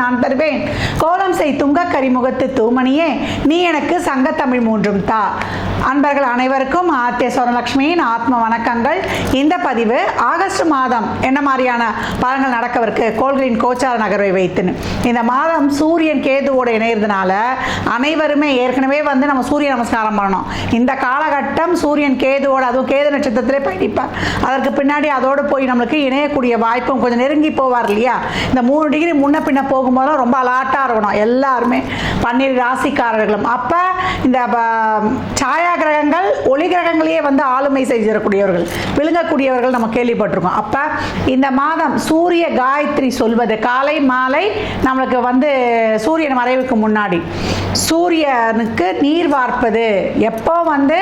நான் தருவேன். கோலம் செய் துங்க கரிமுகத்து தூமணியே நீ எனக்கு சங்கத்தமிழ் மூன்றும் தா. அன்பர்கள் அனைவருக்கும் ஆத்திய சோரலட்சுமியின் ஆத்ம வணக்கங்கள். இந்த பதிவு ஆகஸ்ட் மாதம் என்ன மாதிரியான பலன்கள் நடக்கவிருக்கு? கோள்களின் கோச்சார நகர்வை வைத்துன்னு. இந்த மாதம் சூரியன் கேதுவோட இணையிறதுனால அனைவருமே ஏற்கனவே வந்து நம்ம சூரிய நமஸ்காரம் பண்ணணும். இந்த காலகட்டம் சூரியன் கேதுவோட அதுவும் கேது நட்சத்திரத்திலே பயணிப்பார். அதற்கு பின்னாடி அதோடு போய் நம்மளுக்கு இணையக்கூடிய வாய்ப்பும் கொஞ்சம் நெருங்கி போவார் இல்லையா? இந்த மூணு டிகிரி முன்ன பின்ன போகும் போகும்போதெல்லாம் ரொம்ப அலாட்டாக இருக்கணும். எல்லாருமே பன்னீர் ராசிக்காரர்களும். அப்போ இந்த சாயா கிரகங்கள் ஒளி கிரகங்களையே வந்து ஆளுமை செய்திருக்கக்கூடியவர்கள் விழுங்கக்கூடியவர்கள் நம்ம கேள்விப்பட்டிருக்கோம். அப்போ இந்த மாதம் சூரிய காயத்ரி சொல்வது காலை மாலை நம்மளுக்கு வந்து சூரியன் மறைவுக்கு முன்னாடி. சூரியனுக்கு நீர் வார்ப்பது. எப்போ வந்து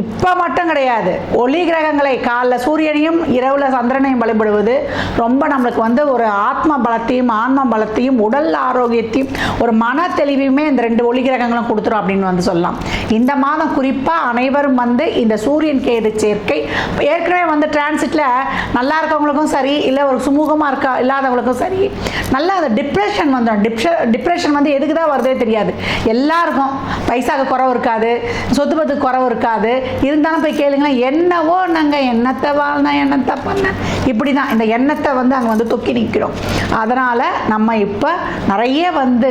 இப்போ மட்டும் கிடையாது. ஒளி கிரகங்களை காலைல சூரியனையும் இரவுல சந்திரனையும் வழிபடுவது ரொம்ப நம்மளுக்கு வந்து ஒரு ஆத்ம பலத்தையும் ஆன்ம பலத்தையும் உடல் ஆரோக்கியத்தையும் ஒரு மன தெளிவையுமே இந்த ரெண்டு ஒளி கிரகங்களும் கொடுத்துரும் அப்படின்னு வந்து சொல்லலாம். இந்த மாதம் குறிப்பாக அனைவரும் வந்து இந்த சூரியன் கேது சேர்க்கை ஏற்கனவே வந்து டிரான்சிட்டில் நல்லா இருக்கவங்களுக்கும் சரி இல்லை ஒரு சுமூகமாக இருக்கா இல்லாதவங்களுக்கும் சரி நல்லா அந்த டிப்ரெஷன் வந்துடும் டிப்ஷ டிப்ரெஷன் வந்து எதுக்கு தான் வருதே தெரியாது. எல்லாருக்கும் பைசாவுக்கு குறவு இருக்காது சொத்து பத்துக்கு குறவு இருக்காது இருந்தாலும் போய் கேளுங்களேன் என்னவோ நாங்கள் எண்ணத்தை வாழ்ந்தேன் எண்ணத்தை பண்ண. இப்படி தான் இந்த எண்ணத்தை வந்து அங்கே வந்து தொக்கி நிற்கிறோம் அதனால் நம்ம இப்போ நிறைய வந்து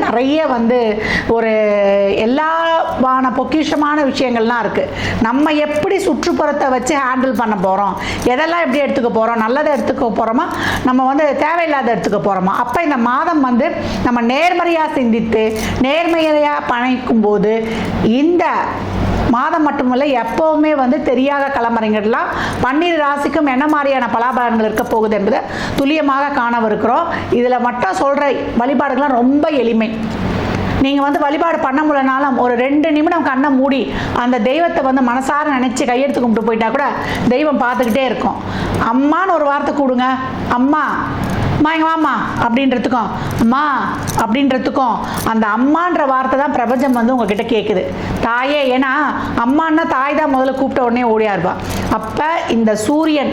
நிறைய வந்து ஒரு எல்லாவான பொக்கிஷமான விஷயங்கள்லாம் இருக்குது நம்ம எப்படி சுற்றுப்புறத்தை வச்சு ஹேண்டில் பண்ண போகிறோம் எதெல்லாம் எப்படி எடுத்துக்க போகிறோம் நல்லதை எடுத்துக்க போகிறோமா நம்ம வந்து தேவையில்லாத எடுத்துக்க போகிறோமா அப்போ இந்த மாதம் வந்து நம்ம நேர்மறையாக சிந்தித்து நேர்மையாக பணிக்கும் போது இந்த மாதம் மட்டுமல்ல எப்போவுமே வந்து தெரியாத கலமறைங்கள்லாம் பன்னீர் ராசிக்கும் என்ன மாதிரியான பலாபலன்கள் இருக்க போகுது என்பதை துல்லியமாக காணவிருக்கிறோம். இதில் மட்டும் சொல்கிற வழிபாடுகள்லாம் ரொம்ப எளிமை. நீங்கள் வந்து வழிபாடு பண்ண முடியலனாலும் ஒரு ரெண்டு நிமிடம் கண்ணை மூடி அந்த தெய்வத்தை வந்து மனசார நினச்சி கையெடுத்து கும்பிட்டு போயிட்டா கூட தெய்வம் பார்த்துக்கிட்டே இருக்கும். அம்மான்னு ஒரு வார்த்தை கூடுங்க. அம்மா அம்மா இங்க வாம்மா அப்படின்றதுக்கும் அம்மா அப்படின்றதுக்கும் அந்த அம்மான்ற வார்த்தை தான் பிரபஞ்சம் வந்து உங்ககிட்ட கேட்குது தாயே ஏன்னா அம்மான்னா தாய் தான் முதல்ல கூப்பிட்ட உடனே ஓடியா இருப்பா அப்போ இந்த சூரியன்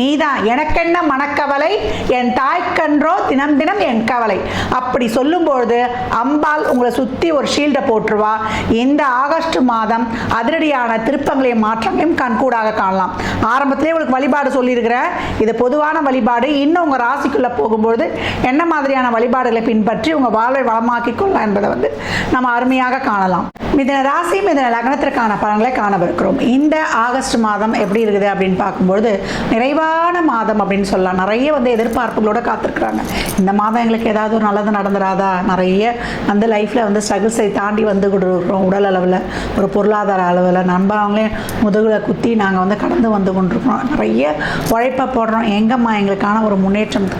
நீதான் எனக்கென்ன மனக்கவலை? என் தாய்க்கன்றோ தினம் தினம் என் கவலை. அப்படி சொல்லும்பொழுது அம்பாள் உங்களை சுற்றி ஒரு ஷீல்டை போட்டுருவா. இந்த ஆகஸ்ட் மாதம் அதிரடியான திருப்பங்களையும் மாற்றங்களையும் கண்கூடாக காணலாம். ஆரம்பத்திலே உங்களுக்கு வழிபாடு சொல்லியிருக்கிறேன் இது பொதுவான வழிபாடு. இன்னும் உங்கள் ராசிக்குள்ளே போகும்பொழுது என்ன மாதிரியான வழிபாடுகளை பின்பற்றி உங்கள் வாழ்வை வளமாக்கி கொள்ளலாம் என்பதை வந்து நம்ம அருமையாக காணலாம். மிதன ராசி மிதன லக்னத்திற்கான பலன்களை காணவிருக்கிறோம் இந்த ஆகஸ்ட் மாதம் எப்படி இருக்குது அப்படின்னு பார்க்கும்பொழுது நிறைவான மாதம் அப்படின்னு சொல்லலாம். நிறைய வந்து எதிர்பார்ப்புகளோட காத்திருக்கிறாங்க. இந்த மாதம் எங்களுக்கு ஏதாவது ஒரு நல்லது நடந்துடாதா? நிறைய அந்த லைஃப்பில் வந்து ஸ்ட்ரகிள்ஸை தாண்டி வந்து கொண்டிருக்கிறோம். உடல் அளவில் ஒரு பொருளாதார அளவில் நண்பர்களே முதுகில் குத்தி நாங்கள் வந்து கடந்து வந்து கொண்டிருக்கிறோம். நிறைய உழைப்பை போடுறோம். எங்கம்மா எங்களுக்கான ஒரு முன்னேற்றம்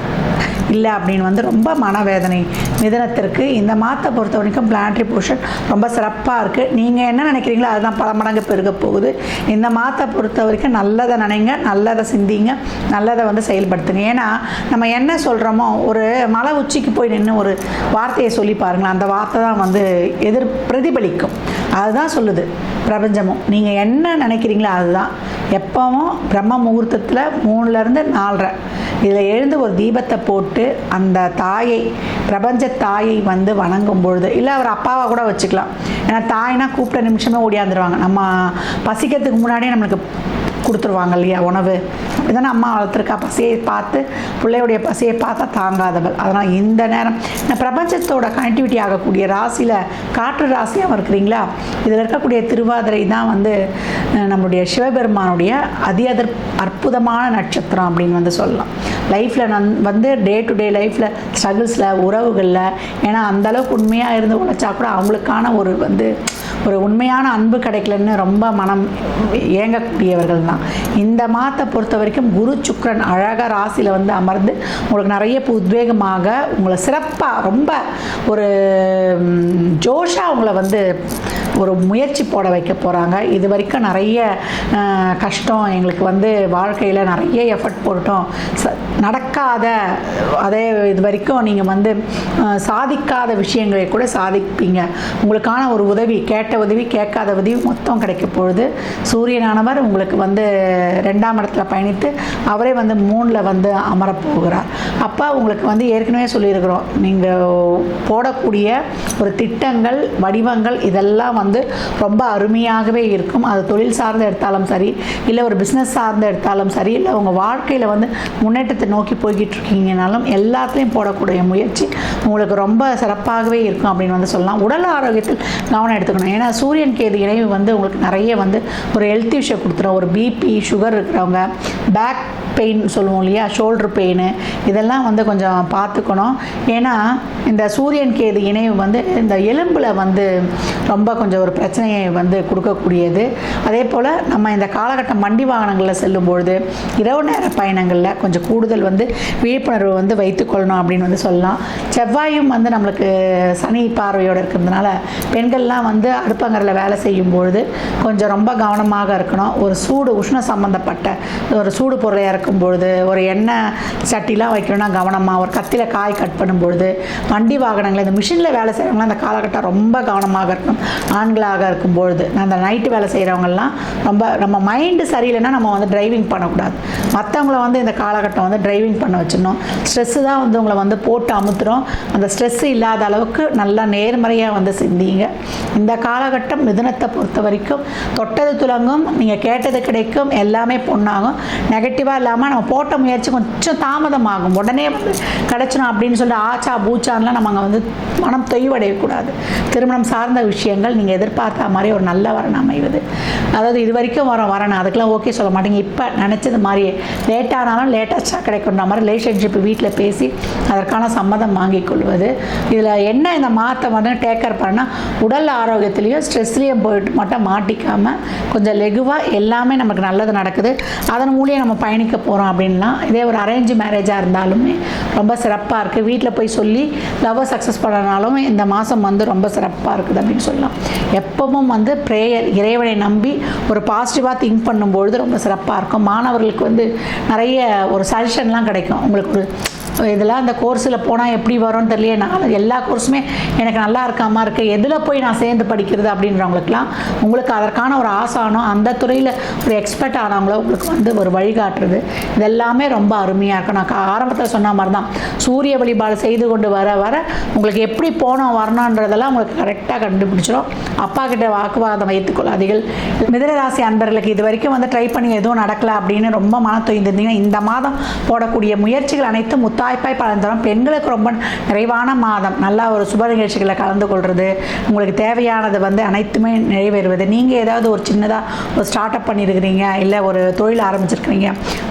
இல்லை அப்படின்னு வந்து ரொம்ப மனவேதனை. மிதனத்திற்கு இந்த மாதத்தை பொறுத்த வரைக்கும் பிளானட்ரி போர்ஷன் ரொம்ப சிறப்பாக இருக்குது நீங்கள் என்ன நினைக்கிறீங்களோ அதுதான் பல மடங்கு பெருக போகுது. இந்த மாதத்தை பொறுத்த வரைக்கும் நல்லதை நினைங்க நல்லதை சிந்திங்க நல்லதை வந்து செயல்படுத்துங்க. ஏன்னா நம்ம என்ன சொல்கிறோமோ ஒரு மலை உச்சிக்கு போய் நின்று ஒரு வார்த்தையை சொல்லி பாருங்களேன். அந்த வார்த்தை தான் வந்து எதிர் பிரதிபலிக்கும். அதுதான் சொல்லுது பிரபஞ்சமும். நீங்கள் என்ன நினைக்கிறீங்களோ அதுதான். எப்பவும் பிரம்ம முகூர்த்தத்தில் மூணுலேருந்து நாலரை. இதில் எழுந்து ஒரு தீபத்தை போட்டு அந்த தாயை பிரபஞ்ச தாயை வந்து வணங்கும் பொழுது இல்லை அவர் அப்பாவை கூட வச்சுக்கலாம். ஏன்னா தாய்னா கூப்பிட்ட நிமிஷமே ஓடியாந்துருவாங்க. நம்ம பசிக்கிறதுக்கு முன்னாடியே நம்மளுக்கு கொடுத்துருவாங்க இல்லையா உணவு? அப்படி அம்மா வளர்த்துருக்கா பசியை பார்த்து பிள்ளையுடைய பசியை பார்த்தா தாங்காதவள். அதனால் இந்த நேரம் இந்த பிரபஞ்சத்தோட கனெக்டிவிட்டி ஆகக்கூடிய ராசியில் காற்று ராசியாக இருக்கிறீங்களா இதில் இருக்கக்கூடிய திருவாதிரை தான் வந்து நம்முடைய சிவபெருமானுடைய அதி அதர் அற்புதமான நட்சத்திரம் அப்படின்னு வந்து சொல்லலாம். லைஃப்பில் நன் வந்து டே டு டே லைஃப்பில் ஸ்ட்ரகிள்ஸில் உறவுகளில் ஏன்னா அந்தளவுக்கு உண்மையாக இருந்து உழைச்சா கூட அவங்களுக்கான ஒரு வந்து ஒரு உண்மையான அன்பு கிடைக்கலன்னு ரொம்ப மனம் ஏங்கக்கூடியவர்கள் தான் இந்த மாதத்தை பொறுத்த வரைக்கும் குரு சுக்ரன் அழகாக ராசியில் வந்து அமர்ந்து உங்களுக்கு நிறைய உத்வேகமாக உங்களை சிறப்பாக ரொம்ப ஒரு ஜோஷாக ஜோஷா உங்களை வந்து ஒரு முயற்சி போட வைக்க போகிறாங்க இது வரைக்கும் நிறைய கஷ்டம் எங்களுக்கு வந்து வாழ்க்கையில் நிறைய எஃபர்ட் போட்டோம் ச நடக்காத அதே இது வரைக்கும் நீங்கள் வந்து சாதிக்காத விஷயங்களை கூட சாதிப்பீங்க. உங்களுக்கான ஒரு உதவி கேட்ட உதவி கேட்காத உதவி மொத்தம் கிடைக்க பொழுது சூரியனானவர் உங்களுக்கு வந்து ரெண்டாம் இடத்துல பயணித்து அவரே வந்து மூணில் வந்து அமரப் போகிறார். அப்போ உங்களுக்கு வந்து ஏற்கனவே சொல்லியிருக்கிறோம். நீங்கள் போடக்கூடிய ஒரு திட்டங்கள் வடிவங்கள் இதெல்லாம் வந்து வந்து ரொம்ப அருமையாகவே இருக்கும். அது தொழில் சார்ந்து எடுத்தாலும் சரி இல்லை ஒரு பிஸ்னஸ் சார்ந்து எடுத்தாலும் சரி இல்லை உங்கள் வாழ்க்கையில் வந்து முன்னேற்றத்தை நோக்கி போய்கிட்டு இருக்கீங்கனாலும் எல்லாத்துலேயும் போடக்கூடிய முயற்சி உங்களுக்கு ரொம்ப சிறப்பாகவே இருக்கும் அப்படின்னு வந்து சொல்லலாம். உடல் ஆரோக்கியத்தில் கவனம் எடுத்துக்கணும். ஏன்னா சூரியன் கேது இணைவு வந்து உங்களுக்கு நிறைய வந்து ஒரு ஹெல்த் இஷ்யூ கொடுத்துரும். ஒரு பிபி சுகர் இருக்கிறவங்க பேக் பெயின் சொல்லுவோம் இல்லையா? ஷோல்டர் பெயின் இதெல்லாம் வந்து கொஞ்சம் பார்த்துக்கணும். ஏன்னா இந்த சூரியன் கேது இணைவு வந்து இந்த எலும்பில் வந்து ரொம்ப கொஞ்சம் ஒரு பிரச்சனையை வந்து கொடுக்கக்கூடியது. அதே போல் நம்ம இந்த காலகட்டம் வண்டி வாகனங்களில் செல்லும்பொழுது இரவு நேர பயணங்களில் கொஞ்சம் கூடுதல் வந்து விழிப்புணர்வு வந்து வைத்துக்கொள்ளணும் அப்படின்னு வந்து சொல்லலாம். செவ்வாயும் வந்து நம்மளுக்கு சனி பார்வையோடு இருக்கிறதுனால பெண்கள்லாம் வந்து அடுப்பங்கரில் வேலை செய்யும் பொழுது கொஞ்சம் ரொம்ப கவனமாக இருக்கணும். ஒரு சூடு உஷ்ண சம்மந்தப்பட்ட ஒரு சூடு பொருளையாக இருக்கும் பொழுது ஒரு எண்ணெய் சட்டிலாம் வைக்கணும்னா கவனமாக ஒரு கத்தியில் காய் கட் பண்ணும்பொழுது வண்டி வாகனங்கள் இந்த மிஷினில் வேலை செய்கிறவங்களாம் அந்த காலகட்டம் ரொம்ப கவனமாக இருக்கணும். ஆண்களாக இருக்கும் பொழுது அந்த நைட்டு வேலை செய்கிறவங்கலாம் ரொம்ப நம்ம மைண்டு சரியில்லைன்னா நம்ம வந்து டிரைவிங் பண்ணக்கூடாது. மற்றவங்கள வந்து இந்த காலகட்டம் வந்து டிரைவிங் பண்ண வச்சிடணும். ஸ்ட்ரெஸ்ஸு தான் வந்து உங்களை வந்து போட்டு அமுத்துறோம் அந்த ஸ்ட்ரெஸ் இல்லாத அளவுக்கு நல்லா நேர்மறையாக வந்து சிந்திங்க. இந்த காலகட்டம் மிதுனத்தை பொறுத்த வரைக்கும் தொட்டது துலங்கும் நீங்கள் கேட்டது கிடைக்கும் எல்லாமே பொண்ணாகும் நெகட்டிவாக இல்லாமல் நம்ம போட்ட முயற்சி கொஞ்சம் தாமதமாகும். உடனே வந்து அப்படின்னு சொல்லி ஆச்சா பூச்சான்லாம் நம்ம அங்கே வந்து மனம் தொய்வடையக்கூடாது. திருமணம் சார்ந்த விஷயங்கள் நீங்கள் எதிர்பார்த்த மாதிரி ஒரு நல்ல வரணும் அமைவது. அதாவது இது வரைக்கும் வரோம் வரணும் அதுக்கெல்லாம் ஓகே சொல்ல மாட்டேங்க. இப்போ நினச்சது மாதிரியே லேட்டானாலும் லேட்டஸ்ட்டாக கிடைக்குன்ற மாதிரி ரிலேஷன்ஷிப் வீட்டில் பேசி அதற்கான சம்மதம் வாங்கிக் கொள்வது. இதில் என்ன இந்த மாற்றம் வந்து டேக்கர் பண்ணால் உடல் ஆரோக்கியத்துலேயும் ஸ்ட்ரெஸ்லேயும் போயிட்டு மட்டும் மாட்டிக்காமல் கொஞ்சம் லெகுவாக எல்லாமே நமக்கு நல்லது நடக்குது. அதன் மூலியம் நம்ம பயணிக்க போகிறோம் அப்படின்னா இதே ஒரு அரேஞ்ச் மேரேஜாக இருந்தாலுமே ரொம்ப சிறப்பாக இருக்குது வீட்டில் போய் சொல்லி லவ்வை சக்ஸஸ் பண்ணனாலும் இந்த மாதம் வந்து ரொம்ப சிறப்பாக இருக்குது அப்படின்னு சொல்லலாம். எப்பவும் வந்து ப்ரேயர் இறைவனை நம்பி ஒரு பாசிட்டிவாக திங்க் பண்ணும்பொழுது ரொம்ப சிறப்பாக இருக்கும். மாணவர்களுக்கு வந்து நிறைய ஒரு சஜஷன்லாம் கிடைக்கும். உங்களுக்கு ஒரு இதெல்லாம் அந்த கோர்ஸில் போனால் எப்படி வரும்னு தெரியல நான் எல்லா கோர்ஸுமே எனக்கு நல்லா இருக்காமல் இருக்குது எதில் போய் நான் சேர்ந்து படிக்கிறது அப்படின்றவங்களுக்குலாம் உங்களுக்கு அதற்கான ஒரு ஆசானோ அந்த துறையில் ஒரு எக்ஸ்பர்ட் ஆனவங்களோ உங்களுக்கு வந்து ஒரு வழிகாட்டுறது இதெல்லாமே ரொம்ப அருமையாக இருக்கும். நான் ஆரம்பத்தில் சொன்ன மாதிரி தான் சூரிய வழிபாடு செய்து கொண்டு வர வர உங்களுக்கு எப்படி போனோம் வரணுன்றதெல்லாம் உங்களுக்கு கரெக்டாக கண்டுபிடிச்சிடும் அப்பா கிட்ட வாக்குவாதம் வைத்துக்கொள்ளாதீர்கள் மிதனராசி அன்பர்களுக்கு இது வரைக்கும் வந்து ட்ரை பண்ணி எதுவும் நடக்கல அப்படின்னு ரொம்ப மன தொய்ந்திருந்தீங்கன்னா இந்த மாதம் போடக்கூடிய முயற்சிகள் அனைத்தும் தாய்ப்பாய் பலன் தரும் பெண்களுக்கு ரொம்ப நிறைவான மாதம். நல்லா ஒரு சுப நிகழ்ச்சிகளை கலந்து கொள்வது உங்களுக்கு தேவையானது வந்து அனைத்துமே நிறைவேறுவது. நீங்கள் ஏதாவது ஒரு சின்னதாக ஒரு ஸ்டார்ட் அப் பண்ணியிருக்கிறீங்க இல்லை ஒரு தொழில் ஆரம்பிச்சிருக்கிறீங்க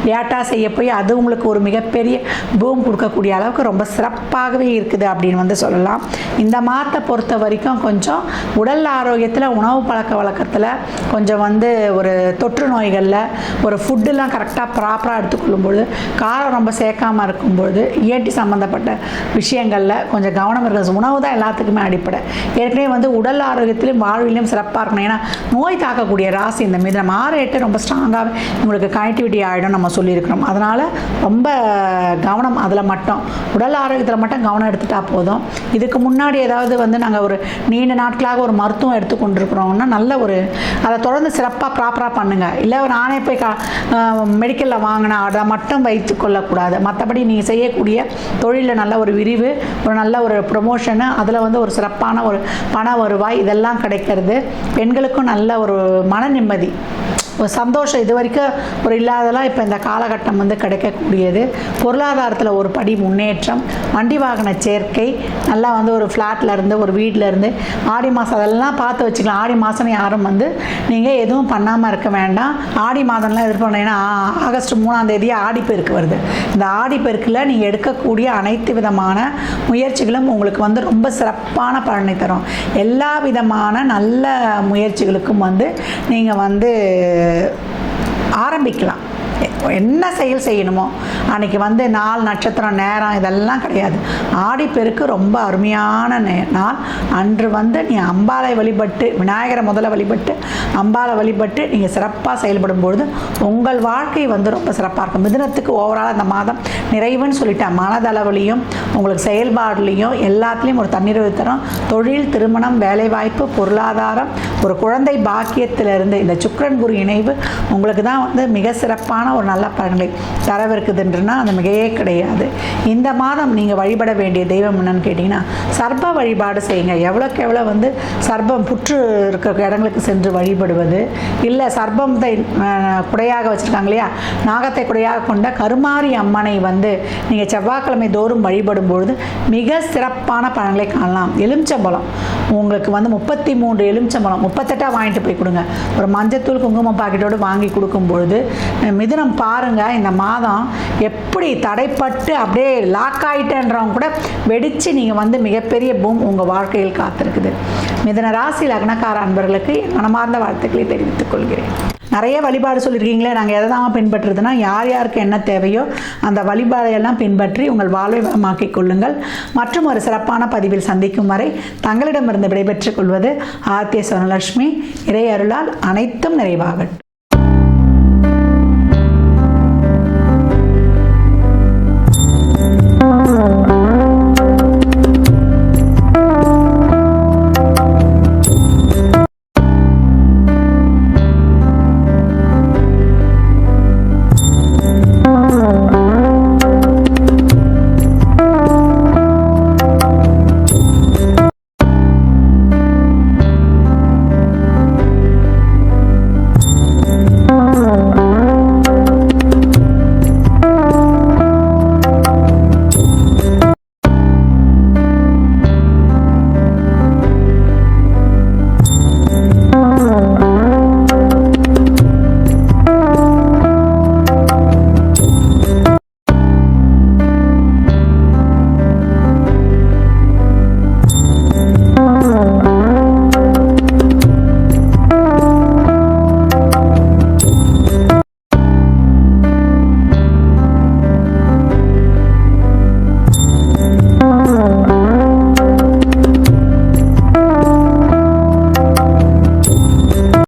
லேட்டாக செய்ய போய் அது உங்களுக்கு ஒரு மிகப்பெரிய பூம் கொடுக்கக்கூடிய அளவுக்கு ரொம்ப சிறப்பாகவே இருக்குது அப்படின்னு வந்து சொல்லலாம். இந்த மாதத்தை பொறுத்த வரைக்கும் கொஞ்சம் உடல் ஆரோக்கியத்தில் உணவு பழக்க வழக்கத்தில் கொஞ்சம் வந்து ஒரு தொற்று நோய்களில் ஒரு ஃபுட்டுலாம் கரெக்டாக ப்ராப்பராக எடுத்துக்கொள்ளும்பொழுது காரம் ரொம்ப சேர்க்காமல் இருக்கும்பொழுது இயற்கை சம்மந்தப்பட்ட விஷயங்களில் கொஞ்சம் கவனம் இருக்கிறது உணவு தான் எல்லாத்துக்குமே அடிப்படை. ஏற்கனவே வந்து உடல் ஆரோக்கியத்திலும் வாழ்விலையும் சிறப்பாக இருக்கணும். ஏன்னா நோய் தாக்கக்கூடிய ராசி இந்த மீது நம்ம ஆறு எட்டு ரொம்ப ஸ்ட்ராங்காக உங்களுக்கு கனெக்டிவிட்டி ஆகிடும் நம்ம சொல்லியிருக்கிறோம். அதனால் ரொம்ப கவனம் அதில் மட்டும். உடல் ஆரோக்கியத்தில் மட்டும் கவனம் எடுத்துட்டா போதும். இதுக்கு முன்னாடி ஏதாவது வந்து நாங்கள் ஒரு நீண்ட நாட்களாக ஒரு மருத்துவம் எடுத்துக்கொண்டிருக்கிறோம்னா நல்ல ஒரு அதை தொடர்ந்து சிறப்பாக ப்ராப்பராக பண்ணுங்கள் இல்லை நானே போய் கா மெடிக்கலில் வாங்கினா அதை மட்டும் வைத்து கொள்ளக்கூடாது. மற்றபடி நீங்கள் செய்யக்கூடிய தொழிலில் நல்ல ஒரு விரிவு ஒரு நல்ல ஒரு ப்ரொமோஷனு அதில் வந்து ஒரு சிறப்பான ஒரு பண வருவாய் இதெல்லாம் கிடைக்கிறது. பெண்களுக்கும் நல்ல ஒரு மன நிம்மதி. ஒரு சந்தோஷம் இது வரைக்கும் ஒரு இல்லாதெல்லாம் இப்போ இந்த காலகட்டம் வந்து கிடைக்கக்கூடியது. பொருளாதாரத்தில் ஒரு படி முன்னேற்றம் வண்டி வாகன சேர்க்கை நல்லா வந்து ஒரு ஃப்ளாட்டில் இருந்து ஒரு வீட்டில் இருந்து ஆடி மாதம் அதெல்லாம் பார்த்து வச்சுக்கலாம். ஆடி மாதம் யாரும் வந்து நீங்கள் எதுவும் பண்ணாமல் இருக்க வேண்டாம். ஆடி மாதம்லாம் எதிர்பார்த்தீங்கன்னா ஆகஸ்ட் மூணாம் தேதி ஆடிப்பெருக்கு வருது. இந்த ஆடிப்பெருக்கில் நீங்கள் எடுக்கக்கூடிய அனைத்து விதமான முயற்சிகளும் உங்களுக்கு வந்து ரொம்ப சிறப்பான பலனை தரும். எல்லா விதமான நல்ல முயற்சிகளுக்கும் வந்து நீங்கள் வந்து ஆரம்பிக்கலாம். என்ன செயல் செய்யணுமோ? அன்றைக்கி வந்து நாள் நட்சத்திரம் நேரம் இதெல்லாம் கிடையாது. ஆடிப்பெருக்கு ரொம்ப அருமையான நே நாள். அன்று வந்து நீ அம்பாலை வழிபட்டு விநாயகரை முதல்ல வழிபட்டு அம்பாலை வழிபட்டு நீங்கள் சிறப்பாக செயல்படும் பொழுது உங்கள் வாழ்க்கை வந்து ரொம்ப சிறப்பாக இருக்கும். மிதினத்துக்கு ஓவரால் அந்த மாதம் நிறைவுன்னு சொல்லிட்டேன் மனதளவுலையும் உங்களுக்கு செயல்பாடுலேயும் எல்லாத்துலேயும் ஒரு தண்ணீர் தரும். தொழில் திருமணம் வேலைவாய்ப்பு பொருளாதாரம் ஒரு குழந்தை பாக்கியத்திலிருந்து இந்த சுக்கரன் குரு இணைவு உங்களுக்கு தான் வந்து மிக சிறப்பான ஒரு நல்ல பலன்களை தரவிருக்குதுன்றனா அது மிகையே கிடையாது. இந்த மாதம் நீங்கள் வழிபட வேண்டிய தெய்வம் என்னன்னு கேட்டிங்கன்னா சர்ப்ப வழிபாடு செய்யுங்க. எவ்வளோக்கு எவ்வளோ வந்து சர்ப்பம் புற்று இருக்கிற இடங்களுக்கு சென்று வழிபடுவது இல்லை சர்ப்பத்தை குடையாக வச்சுருக்காங்க இல்லையா? நாகத்தை குடையாக கொண்ட கருமாரி அம்மனை வந்து நீங்கள் செவ்வாய்க்கிழமை தோறும் வழிபடும் பொழுது மிக சிறப்பான பலன்களை காணலாம். எலுமிச்சம்பழம். உங்களுக்கு வந்து முப்பத்தி மூன்று எலுமிச்சம்பழம் முப்பத்தெட்டாக வாங்கிட்டு போய் கொடுங்க. ஒரு மஞ்சத்தூள் குங்குமம் பாக்கெட்டோடு வாங்கி கொடுக்கும் பொழுது மிதுனம் பாருங்கள் இந்த மாதம் எப்படி தடைப்பட்டு அப்படியே லாக் ஆகிட்டேன்றவங்க கூட வெடித்து நீங்கள் வந்து மிகப்பெரிய பூம் உங்கள் வாழ்க்கையில் காத்திருக்குது. மிதன ராசி லக்னக்கார அன்பர்களுக்கு என் மனமார்ந்த வாழ்த்துக்களை தெரிவித்துக் கொள்கிறேன். நிறைய வழிபாடு சொல்லியிருக்கீங்களே நாங்கள் எதை தான் பின்பற்றுறதுனா யார் யாருக்கு என்ன தேவையோ அந்த வழிபாடையெல்லாம் பின்பற்றி உங்கள் வாழ்வை வளமாக்கிக் கொள்ளுங்கள். மற்றும் ஒரு சிறப்பான பதிவில் சந்திக்கும் வரை தங்களிடமிருந்து விடைபெற்றுக் கொள்வது ஆர்த்திய சுவனலட்சுமி இறையருளால் அனைத்தும் நிறைவாகட்டும்.